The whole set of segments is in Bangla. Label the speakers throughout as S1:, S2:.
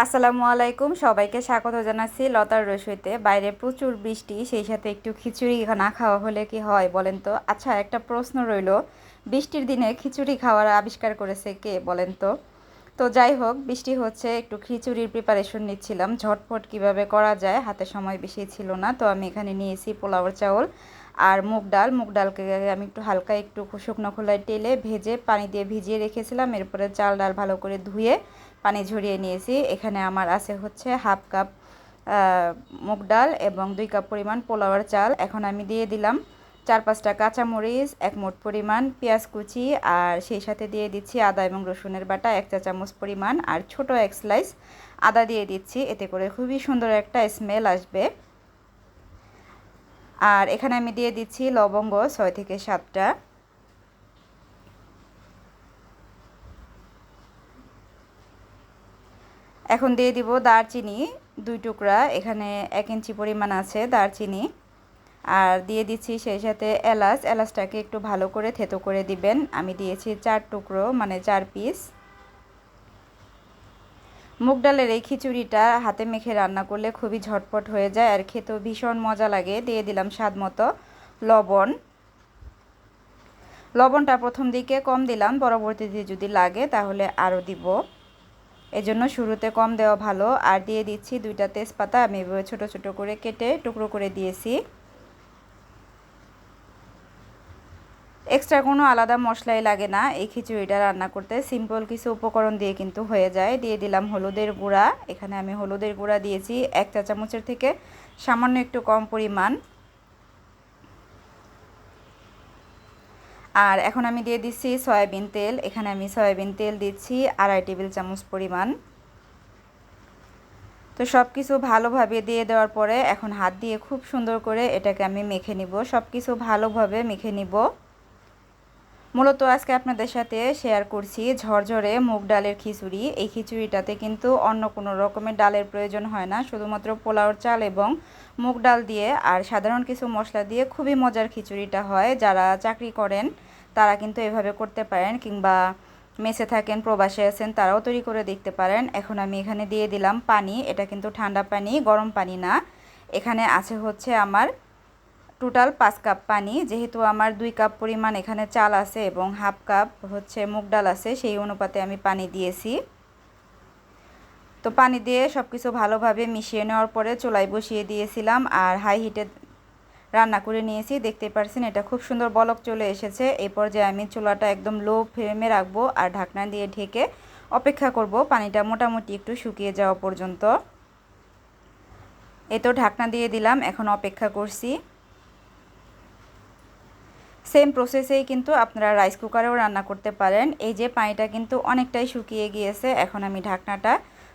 S1: আসসালামু আলাইকুম, সবাইকে স্বাগত জানাচ্ছি লতার রসইতে। বাইরে প্রচুর বৃষ্টি, সেই সাথে একটু খিচুড়ি না খাওয়া হলে কি হয় বলেন তো? আচ্ছা একটা প্রশ্ন রইল, বৃষ্টির দিনে খিচুড়ি খাওয়ার আবিষ্কার করেছে কে বলেন তো? তো যাই হোক, বৃষ্টি হচ্ছে, একটু খিচুড়ির প্রিপারেশন নিচ্ছিলাম ঝটফট কীভাবে করা যায়, হাতে সময় বেশি ছিল না, তো আমি এখানে নিয়েছি পোলাওয়ার চাউল। আর মুগ ডাল, মুগ ডালকে আমি একটু হালকা একটু শুকনো খোলায় টেলে ভেজে পানি দিয়ে ভিজিয়ে রেখেছিলাম। এরপরে চাল ডাল ভালো করে ধুয়ে পানি ঝরিয়ে নিয়েছি। এখানে আমার আছে হচ্ছে হাফ কাপ মুগ ডাল এবং দুই কাপ পরিমাণ পোলাওয়ার চাল। এখন আমি দিয়ে দিলাম চার পাঁচটা কাঁচামরিচ, এক মোট পরিমাণ পেঁয়াজ কুচি আর সেই সাথে দিয়ে দিচ্ছি আদা এবং রসুনের বাটা, এক চা চামচ পরিমাণ। আর ছোট এক স্লাইস আদা দিয়ে দিচ্ছি। এতে করে খুবই সুন্দর একটা স্মেল আসবে। আর এখানে আমি দিয়ে দিচ্ছি লবঙ্গ ছয় থেকে সাতটা। এখন দিয়ে দিব দারচিনি দুই টুকরা, এখানে এক ইঞ্চি পরিমাণ আছে দারচিনি। আর দিয়ে দিচ্ছি সেই সাথে এলাচ, এলাচটাকে একটু ভালো করে থেতো করে দিবেন। আমি দিয়েছি চার টুকরো মানে চার পিস মুগ ডালের এই খিচুড়িটা হাতে মেখে রান্না করলে খুবই ঝটপট হয়ে যায় আর খেতেও ভীষণ মজা লাগে। দিয়ে দিলাম স্বাদ মতো লবণ। লবণটা প্রথম দিকে কম দিলাম, পরবর্তীতে যদি লাগে তাহলে আরও দিব। এজন্য শুরুতে কম দেওয়া ভালো। আর দিয়ে দিচ্ছি দুইটা তেজপাতা। আমি ছোট ছোট করে কেটে টুকরো করে দিয়েছি। এক্সট্রা কোনো আলাদা মশলাই লাগে না। এই খিচুড়িটা রান্না করতে সিম্পল কিছু উপকরণ দিয়ে কিন্তু হয়ে যায়। দিয়ে দিলাম হলুদের গুঁড়া। এখানে আমি হলুদের গুঁড়া দিয়েছি এক চা চামচের থেকে। সামান্য একটু কম পরিমাণ। আর এখন আমি দিয়ে দিচ্ছি সয়াবিন তেল। এখানে আমি সয়াবিন তেল দিচ্ছি আড়াই টেবিল চামচ পরিমাণ। তো সব কিছু ভালোভাবে দিয়ে দেওয়ার পরে এখন হাত দিয়ে খুব সুন্দর করে এটাকে আমি মেখে নিব। সব কিছু ভালোভাবে মেখে নিব। মূলত আজকে আপনাদের সাথে শেয়ার করছি ঝরঝরে মুগ ডালের খিচুড়ি। এই খিচুড়িটাতে কিন্তু অন্য কোনো রকমের ডালের প্রয়োজন হয় না। শুধুমাত্র পোলাওর চাল এবং মুগ ডাল দিয়ে আর সাধারণ কিছু মশলা দিয়ে খুবই মজার খিচুড়িটা হয়। যারা চাকরি করেন, তারা কিন্তু এভাবে করতে পারেন কিংবা মেসে থাকেন, প্রবাসে আছেন, তারাও তৈরি করে দেখতে পারেন। এখন আমি এখানে দিয়ে দিলাম পানি। এটা কিন্তু ঠান্ডা পানি, গরম পানি না। এখানে আছে হচ্ছে আমার টোটাল পাঁচ কাপ পানি, যেহেতু আমার দুই কাপ পরিমাণ এখানে চাল আছে এবং হাফ কাপ হচ্ছে মুগ ডাল আছে, সেই অনুপাতে আমি পানি দিয়েছি। তো পানি দিয়ে সব কিছু ভালোভাবে মিশিয়ে নেওয়ার পরে চুলাই বসিয়ে দিয়েছিলাম আর হাই হিটে রান্না করে নিয়েছি। দেখতে পারছেন, এটা খুব সুন্দর বলক চলে এসেছে। এই পর্যায়ে আমি চুলাটা একদম লো ফ্লেমে রাখব আর ঢাকনা দিয়ে ঢেকে অপেক্ষা করব পানিটা মোটামুটি একটু শুকিয়ে যাওয়া পর্যন্ত। এ তো ঢাকনা দিয়ে দিলাম, এখন অপেক্ষা করছি। সেম প্রসেসেই কিন্তু আপনারা রাইস কুকারেও রান্না করতে পারেন। এই যে পানিটা কিন্তু অনেকটাই শুকিয়ে গিয়েছে, এখন আমি ঢাকনাটা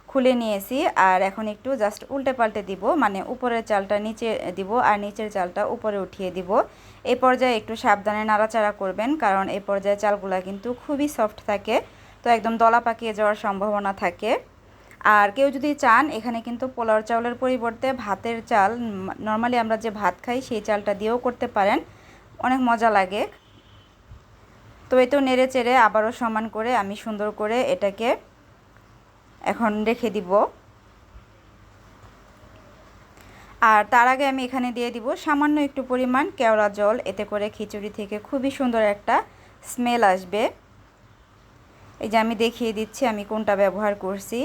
S1: খুলে নিয়েছি আর এখন একটু জাস্ট উল্টে পাল্টে দিব মানে উপরের চালটা নিচে দিব আর নিচের চালটা উপরে উঠিয়ে দিব। এই পর্যায়ে একটু সাবধানে নাড়াচাড়া করবেন কারণ এই পর্যায়ে চালগুলা কিন্তু খুবই সফট থাকে, তো একদম দলা পাকিয়ে যাওয়ার সম্ভাবনা থাকে। আর কেউ যদি চান, এখানে কিন্তু পোলাওর চাউলের পরিবর্তে ভাতের চাল নর্মালি আমরা যে ভাত খাই, সেই চালটা দিয়েও করতে পারেন। অনেক মজা লাগে। তো এই তো নেড়ে চেড়ে আবারও সমান করে আমি সুন্দর করে এটাকে এখন রেখে দিব। আর তার আগে আমি এখানে দিয়ে দিব সামান্য একটু পরিমাণ কেওড়া জল। এতে করে খিচুড়ি থেকে খুবই সুন্দর একটা স্মেল আসবে। এই যে আমি দেখিয়ে দিচ্ছি আমি কোনটা ব্যবহার করছি।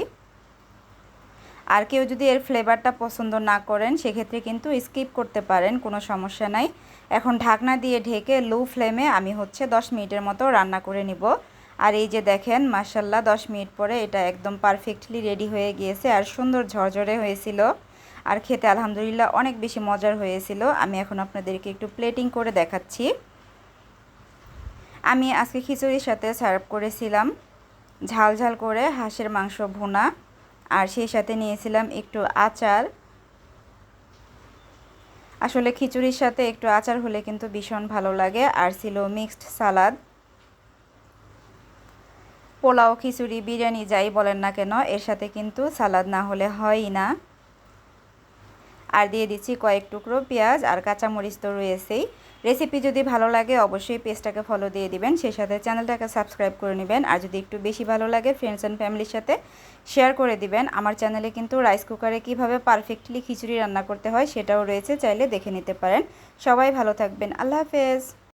S1: আর কেউ যদি এর ফ্লেভারটা পছন্দ না করেন, সেক্ষেত্রে কিন্তু স্কিপ করতে পারেন, কোনো সমস্যা নাই। এখন ঢাকনা দিয়ে ঢেকে লো ফ্লেমে আমি হচ্ছে 10 মিনিটের মতো রান্না করে নিব। আর এই যে দেখেন মাসাল্লাহ 10 মিনিট পরে এটা একদম পারফেক্টলি রেডি হয়ে গিয়েছে আর সুন্দর ঝরঝরে হয়েছিল। আর খেতে আলহামদুলিল্লাহ অনেক বেশি মজার হয়েছিল। আমি এখন আপনাদেরকে একটু প্লেটিং করে দেখাচ্ছি। আমি আজকে খিচুড়ির সাথে সার্ভ করেছিলাম। ঝাল ঝাল করে হাঁসের মাংস ভুনা। আর সেই সাথে নিয়েছিলাম একটু আচার। আসলে খিচুড়ির সাথে একটু আচার হলে কিন্তু ভীষণ ভালো লাগে, আর ছিল মিক্সড সালাদ পোলাও, খিচুড়ি, বিরিয়ানি, যাই বলেন না কেন, এর সাথে কিন্তু সালাদ না হলে হয়ই না। আর দিয়ে দিচ্ছি কয়েক টুকরো পেঁয়াজ আর কাঁচামরিচ তো রয়েছেই। রেসিপি যদি ভালো লাগে অবশ্যই পেজটাকে ফলো দিয়ে দিবেন, সেই সাথে চ্যানেলটাকে সাবস্ক্রাইব করে নেবেন। আর যদি একটু বেশি ভালো লাগে ফ্রেন্ডস অ্যান্ড ফ্যামিলির সাথে শেয়ার করে দিবেন। আমার চ্যানেলে কিন্তু রাইস কুকারে কীভাবে পারফেক্টলি খিচুড়ি রান্না করতে হয় সেটাও রয়েছে, চাইলে দেখে নিতে পারেন। সবাই ভালো থাকবেন। আল্লাহ হাফেজ।